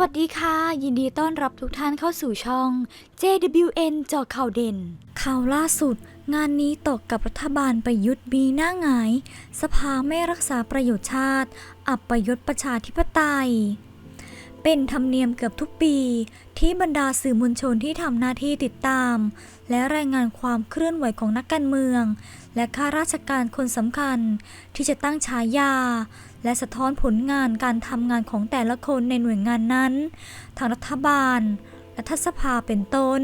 วัสดีค่ะ ยินดีต้อนรับทุกท่านเข้าสู่ช่อง JWN จอข่าวเด่น ข่าวล่าสุด งานนี้ตกกับรัฐบาลประยุทธ์มีหน้าหงาย สภาไม่รักษาประโยชน์ชาติ อับประยศประชาธิปไตย เป็นธรรมเนียมเกือบทุกปี ที่บรรดาสื่อมวลชนที่ทำหน้าที่ติดตาม และรายงานความเคลื่อนไหวของนักการเมือง และข้าราชการคนสำคัญ ที่จะตั้งฉายา และสะท้อนผลงานการทำงานของแต่ละคนในหน่วยงานนั้น ทางรัฐบาลและทัสภาเป็นต้น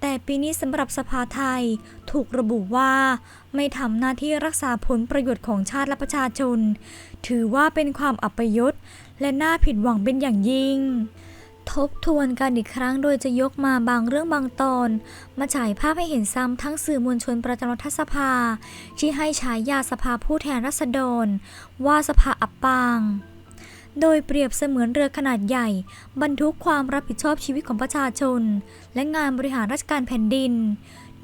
แต่ปีนี้สำหรับสภาไทยถูกระบุว่าไม่ทำหน้าที่รักษาผลประโยชน์ของชาติและประชาชน ถือว่าเป็นความอัปยศและน่าผิดหวังเป็นอย่างยิ่ง ทบทวนกันอีกครั้งโดยจะยกมาบางเรื่องบางตอน มาฉายภาพให้เห็นซ้ำทั้งสื่อมวลชนประจำรัฐสภา ที่ให้ฉายาสภาผู้แทนราษฎร ว่าสภาอับปาง โดยเปรียบเสมือนเรือขนาดใหญ่ บรรทุกความรับผิดชอบชีวิตของประชาชน และงานบริหารราชการแผ่นดิน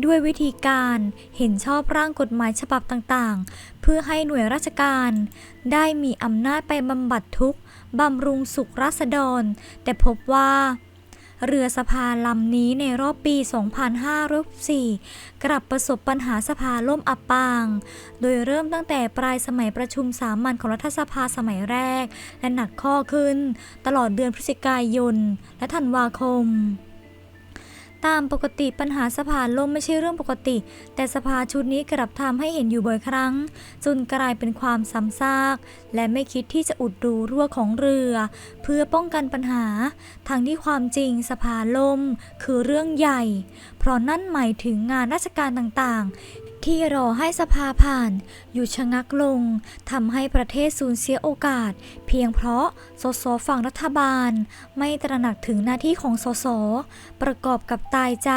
ด้วยวิธีการเห็นชอบร่างกฎหมายฉบับต่างๆ เพื่อให้หน่วยราชการ ได้มีอำนาจไปบำบัดทุกข์ บำรุงสุขราษฎร แต่พบว่า เรือสภาลำนี้ในรอบปี 2504กลับประสบปัญหาสภาล่มอับปาง โดยเริ่มตั้งแต่ปลายสมัยประชุมสามัญของรัฐสภาสมัยแรก และหนักข้อขึ้น ตลอดเดือนพฤศจิกายน และธันวาคม ตามปกติปัญหาสภาล่มไม่ใช่เรื่องปกติ แต่สภาชุดนี้กลับทำให้เห็นอยู่บ่อยครั้ง จนกลายเป็นความซ้ำซาก และไม่คิดที่จะอุดรูรั่วของเรือ เพื่อป้องกันปัญหา ทั้งที่ความจริงสภาล่มคือเรื่องใหญ่ เพราะนั่นหมายถึงงานราชการต่างๆ ที่รอให้สภาผ่านอยู่ชะงักลงทำให้ประเทศสูญเสียโอกาส เพียงเพราะสสฝั่งรัฐบาล ไม่ตระหนักถึงหน้าที่ของสสประกอบกับตายใจ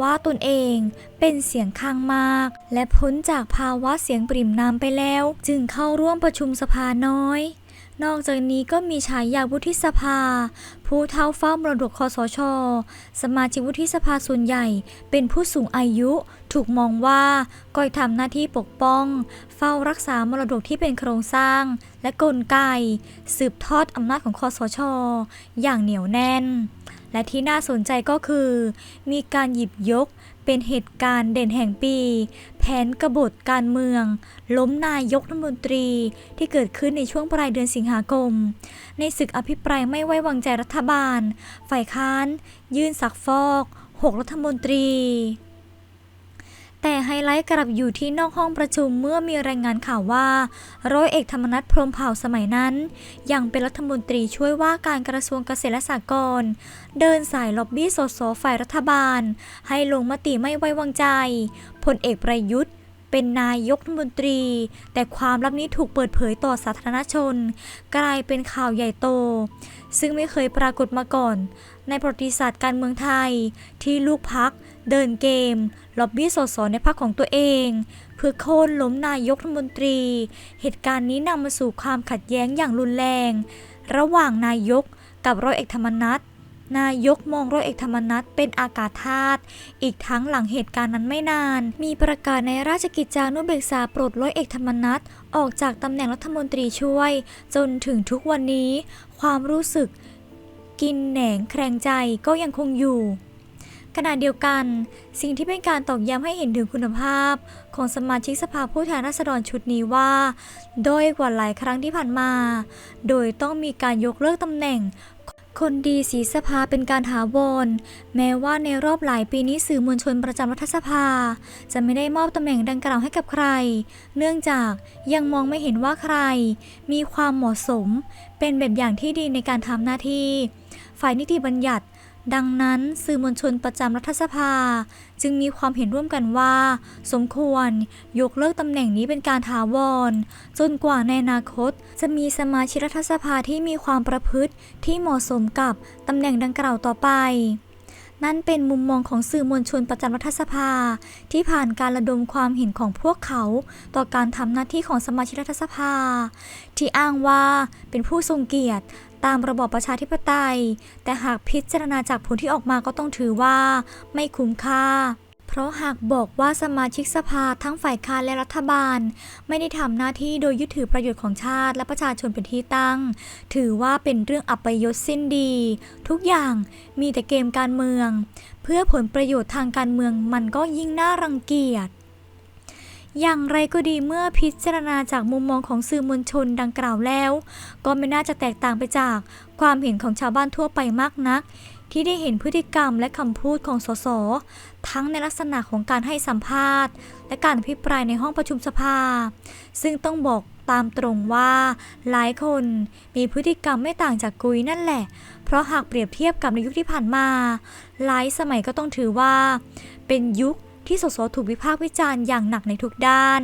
ว่าตนเองเป็นเสียงข้างมาก และพ้นจากภาวะเสียงปริ่มน้ำไปแล้ว จึงเข้าร่วมประชุมสภาน้อย นอกจากนี้ก็มีฉายาวุฒิสภา ผู้เท่าเฝ้ามรดกคอสช สมาชิกวุฒิสภาส่วนใหญ่ เป็นผู้สูงอายุ ถูกมองว่าก้อยทำหน้าที่ปกป้อง เฝ้ารักษามรดกที่เป็นโครงสร้าง และกลไก สืบทอดอำนาจของคอสช อย่างเหนียวแน่น และที่น่าสนใจก็คือ มีการหยิบยกเป็นเหตุการณ์เด่นแห่งปี ผนกบฏการเมือง ล้มนายกรัฐมนตรีที่เกิดขึ้นในช่วงปลายเดือนสิงหาคม ในศึกอภิปรายไม่ไว้วางใจรัฐบาล ฝ่ายค้าน ยื่นสักฟอก 6 รัฐมนตรี ไลท์กลับอยู่ที่นอกห้องประชุมเมื่อมีรายงานข่าวว่า ร้อยเอกธรรมนัฐพรมเผ่าสมัยนั้น ยังเป็นรัฐมนตรีช่วยว่าการกระทรวงเกษตรและสหกรณ์เดินสายล็อบบี้สสฝ่ายรัฐบาล ให้ลงมติไม่ไว้วางใจพลเอกประยุทธ์ เป็นนายกรัฐมนตรี แต่ความลับนี้ถูกเปิดเผยต่อสาธารณชน กลายเป็นข่าวใหญ่โต ซึ่งไม่เคยปรากฏมาก่อน ในประวัติศาสตร์การเมืองไทย ที่ลูกพัก เดินเกม ล็อบบี้สสในพรรคของตัวเอง เพื่อโค่นล้มนายกรัฐมนตรี เหตุการณ์นี้นำมาสู่ความขัดแย้งอย่างรุนแรง ระหว่างนายกกับร้อยเอกธรรมนัฐ นายกมองร้อยเอกธรรมนัฐเป็นอากาศธาตุอีกทั้งหลังเหตุการณ์นั้นไม่นาน มีประกาศในราชกิจจานุเบกษาปลดร้อยเอกธรรมนัฐออกจากตำแหน่งรัฐมนตรีช่วย จนถึงทุกวันนี้ ความรู้สึก กินแหนงแครงใจก็ยังคงอยู่ขณะเดียวกัน สิ่งที่เป็นการตอกย้ำให้เห็นถึงคุณภาพ ของสมาชิกสภาผู้แทนราษฎรชุดนี้ว่าด้อยกว่าหลายครั้งที่ผ่านมา โดยต้องมีการยกเลิกตำแหน่ง คนดีสีสภาเป็นการหาวรแม้ว่าในรอบหลายปีนี้สื่อมวลชนประจำรัฐสภา จะไม่ได้มอบตำแหน่งดังกล่าวให้กับใคร เนื่องจากยังมองไม่เห็นว่าใคร มีความเหมาะสม เป็นแบบอย่างที่ดีในการทำหน้าที่ ฝ่ายนิติบัญญัติ ดังนั้นสื่อมวลชนประจำรัฐสภา จึงมีความเห็นร่วมกันว่า สมควรยกเลิกตำแหน่งนี้เป็นการถาวร จนกว่าในอนาคต จะมีสมาชิกรัฐสภาที่มีความประพฤติที่เหมาะสมกับตำแหน่งดังกล่าวต่อไปนั่นเป็นมุมมองของสื่อมวลชนประจำรัฐสภา ที่ผ่านการระดมความเห็นของพวกเขา ต่อการทำหน้าที่ของสมาชิกรัฐสภา ที่อ้างว่าเป็นผู้ทรงเกียรติ ตามระบอบประชาธิปไตย แต่หากพิจารณาจากผลที่ออกมาก็ต้องถือว่า ไม่คุ้มค่า เพราะหากบอกว่าสมาชิกสภาทั้งฝ่ายค้านและรัฐบาล ไม่ได้ทำหน้าที่โดยยึดถือประโยชน์ของชาติ และประชาชนเป็นที่ตั้ง ถือว่าเป็นเรื่องอัปยศสิ้นดี ทุกอย่างมีแต่เกมการเมือง เพื่อผลประโยชน์ทางการเมืองมันก็ยิ่งน่ารังเกียจ อย่างไรก็ดีเมื่อพิจารณาจากมุมมองของสื่อมวลชนดังกล่าวแล้ว ก็ไม่น่าจะแตกต่างไปจากความเห็นของชาวบ้านทั่วไปมากนัก ที่ได้เห็นพฤติกรรมและคำพูดของสส ทั้งในลักษณะของการให้สัมภาษณ์ และการอภิปรายในห้องประชุมสภา ซึ่งต้องบอกตามตรงว่าหลายคนมีพฤติกรรมไม่ต่างจากกุยนั่นแหละ เพราะหากเปรียบเทียบกับในยุคที่ผ่านมา หลายสมัยก็ต้องถือว่า เป็นยุค ที่สสถูกวิพากษ์วิจารณ์อย่างหนักในทุกด้าน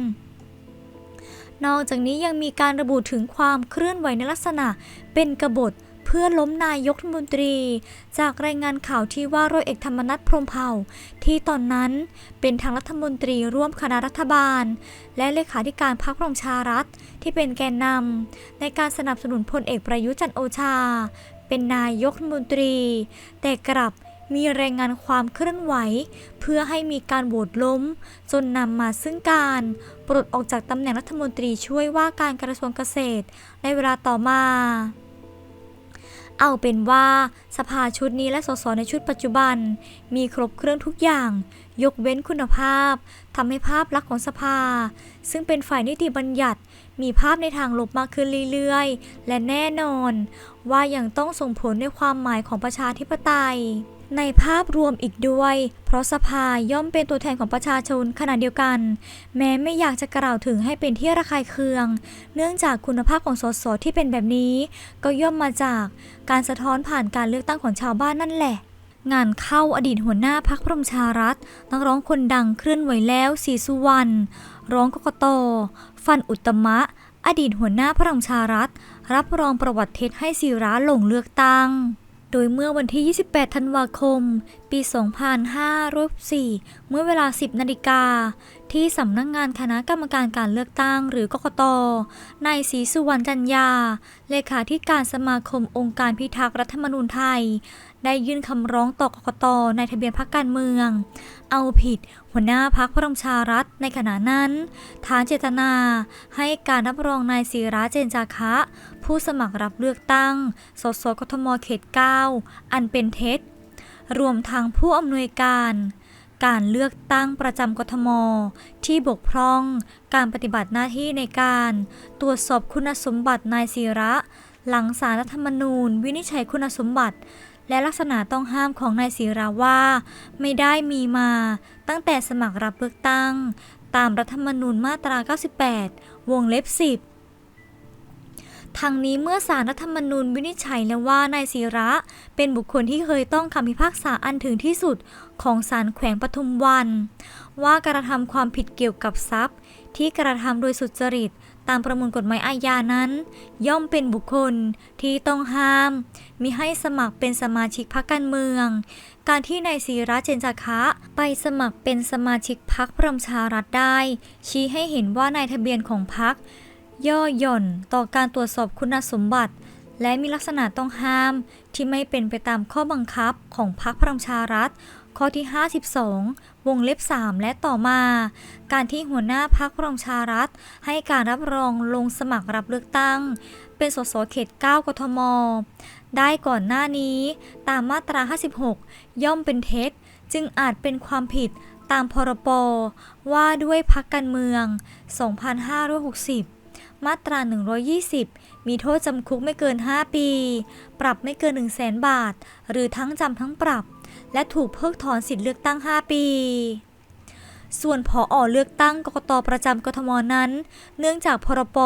นอกจากนี้ยังมีการระบุถึงความเคลื่อนไหวในลักษณะ เป็นกบฏเพื่อล้มนายกรัฐมนตรี จากรายงานข่าวที่ว่าร้อยเอกธรรมนัฐพรมเผ่า ที่ตอนนั้นเป็นทางรัฐมนตรีร่วมคณะรัฐบาล และเลขาธิการพรรคพลังชารัฐที่เป็นแกนนำในการสนับสนุนพลเอกประยุทธ์จันโอชา เป็นนายกรัฐมนตรี แต่กลับ มีรายงานความเคลื่อนไหว เพื่อให้มีการโหวตล้ม จนนำมาซึ่งการปลดออกจากตำแหน่งรัฐมนตรีช่วยว่าการกระทรวงเกษตร ในเวลาต่อมา เอาเป็นว่าสภาชุดนี้และสสในชุดปัจจุบัน มีครบเครื่องทุกอย่าง ยกเว้นคุณภาพทำให้ภาพลักษณ์ของสภา ซึ่งเป็นฝ่ายนิติบัญญัติมีภาพในทางลบมากขึ้นเรื่อยๆ และแน่นอน ว่ายังต้องส่งผลในความหมายของประชาธิปไตยในภาพรวมอีกด้วย เพราะสภาย่อมเป็นตัวแทนของประชาชนขณะเดียวกัน แม้ไม่อยากจะกล่าวถึงให้เป็นที่ระคายเคือง เนื่องจากคุณภาพของสสที่เป็นแบบนี้ ก็ย่อมมาจากการสะท้อนผ่านการเลือกตั้งของชาวบ้านนั่นแหละงานเข้าอดีตหัวหน้าพักพรมชารัฐนักร้องคนดังเคลื่อนไหวแล้วสีสุวรรณร้องกกตฟันอุตมะ อดีตหัวหน้าพลังชารัฐ รับรองประวัติเท็จให้ศิระลงเลือกตั้ง โดยเมื่อวันที่ 28 ธันวาคม ปี 2504 เมื่อเวลา 10 นาฬิกา ที่สำนักงงานคณะกรรมการการเลือกตั้งหรือกกตนายศรีสุวรรณจันยา เลขาธิการสมาคมองค์การพิทักษ์รัฐธรรมนูญไทย ได้ยื่นคำร้องต่อกกตในทะเบียนพรรคการเมือง เอาผิด หัวหน้าพักพลังชารัฐในขณะนั้น ฐานเจตนา ให้การรับรองนายศิระเจนจาคะ ผู้สมัครรับเลือกตั้ง สสกทมเขต 9 อันเป็นเท็จรวมทั้งผู้อำนวยการ การเลือกตั้งประจำกทม ที่บกพร่อง การปฏิบัติหน้าที่ในการ ตรวจสอบคุณสมบัตินายศิระ หลังสารรัฐธรรมนูญ วินิจฉัยคุณสมบัติ และลักษณะต้องห้ามของนายศิระว่า ไม่ได้มีมา ตั้งแต่สมัครรับเลือกตั้ง ตามรัฐธรรมนูญมาตรา 98 วงเล็บ 10 ทางนี้เมื่อสารรัฐธรรมนูญวินิจฉัยแล้วว่านายศิระ เป็นบุคคลที่เคยต้องคำพิพากษาอันถึงที่สุดของศาลแขวงปทุมวัน ว่ากระทำความผิดเกี่ยวกับทรัพย์ ที่กระทำโดยสุจริตตามประมวลกฎหมายอาญานั้น ย่อมเป็นบุคคลที่ต้องห้าม มิให้สมัครเป็นสมาชิกพรรคการเมือง การที่นายศิระเจนจาคะ ไปสมัครเป็นสมาชิกพรรคพลังชารัฐได้ ชี้ให้เห็นว่านายทะเบียนของพรรค ย่อหย่อนต่อการตรวจสอบคุณสมบัติ และมีลักษณะต้องห้ามที่ไม่เป็นไปตามข้อบังคับของพรรคพลังชารัฐ ข้อที่ 52 วงเล็บ 3 และต่อมา การที่หัวหน้าพรรคพลังชารัฐ ให้การรับรองลงสมัครรับเลือกตั้ง เป็นสสเขต 9 กทม ได้ก่อนหน้านี้ ตามมาตรา 56 ย่อมเป็นเท็จ จึงอาจเป็นความผิดตามพรบว่าด้วยพักการเมือง 2560 มาตรา 120 มีโทษจำคุกไม่เกิน 5 ปี ปรับไม่เกิน 1 0 0 0 0แสนบาท หรือทั้งจำทั้งปรับ และถูกเพิกถอนสิทธิเลือกตั้ง 5 ปีส่วนผออเลือกตั้งกกตประจำกทมนั้น เนื่องจากพรป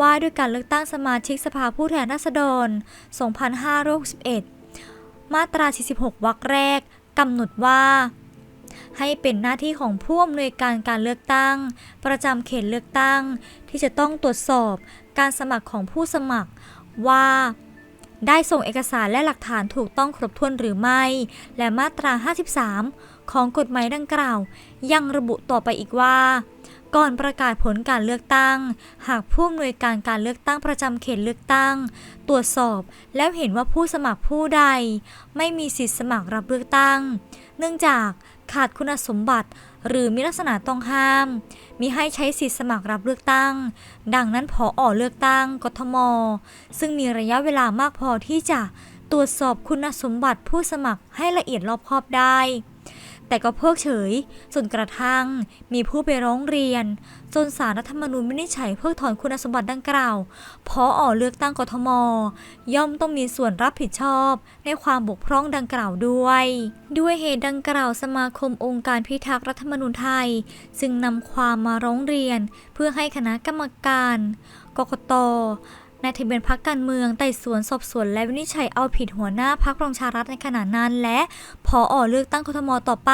ว่าด้วยการเลือกตั้งสมาชิกสภาผู้แทนราษฎร 2561 มาตรา 46 วรรคแรกกำหนดว่า ให้เป็นหน้าที่ของผู้อำนวยการการเลือกตั้ง ประจำเขตเลือกตั้ง ที่จะต้องตรวจสอบการสมัครของผู้สมัครว่าได้ส่งเอกสารและหลักฐานถูกต้องครบถ้วนหรือไม่ และมาตรา 53 ของกฎหมายดังกล่าว ยังระบุต่อไปอีกว่า ก่อนประกาศผลการเลือกตั้ง หากผู้อำนวยการการเลือกตั้งประจำเขตเลือกตั้ง ตรวจสอบแล้วเห็นว่าผู้สมัครผู้ใด ไม่มีสิทธิสมัครรับเลือกตั้ง เนื่องจาก ขาดคุณสมบัติ หรือมีลักษณะต้องห้าม มิให้ใช้สิทธิสมัครรับเลือกตั้ง ดังนั้นผออเลือกตั้งกทม ซึ่งมีระยะเวลามากพอที่จะตรวจสอบคุณสมบัติผู้สมัครให้ละเอียดรอบคอบได้ แต่ก็เพิกเฉย จนกระทั่งมีผู้ไปร้องเรียน จนสารรัฐธรรมนูญวินิจฉัยเพิกถอนคุณสมบัติดังกล่าวพออเลือกตั้งกทม ย่อมต้องมีส่วนรับผิดชอบ ในความบกพร่องดังกล่าวด้วย ด้วยเหตุดังกล่าวสมาคมองค์การพิทักษ์รัฐธรรมนูญไทย จึงนำความมาร้องเรียน เพื่อให้คณะกรรมการกกต ในทะเบียนพักการเมืองไต่สวนสอบสวนและวินิจฉัยเอาผิดหัวหน้าพักประชารัฐในขณะนั้น และพออเลือกตั้งกทมต่อไป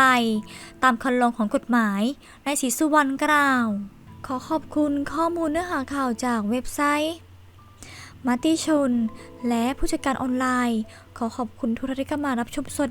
ตามคันลองของกฎหมายนายศรีสุวรรณกล่าว ขอขอบคุณข้อมูลเนื้อหาข่าวจากเว็บไซต์มาติชน และผู้จัดการออนไลน์ ขอขอบคุณทุกท่านที่เข้ามารับชมสวัส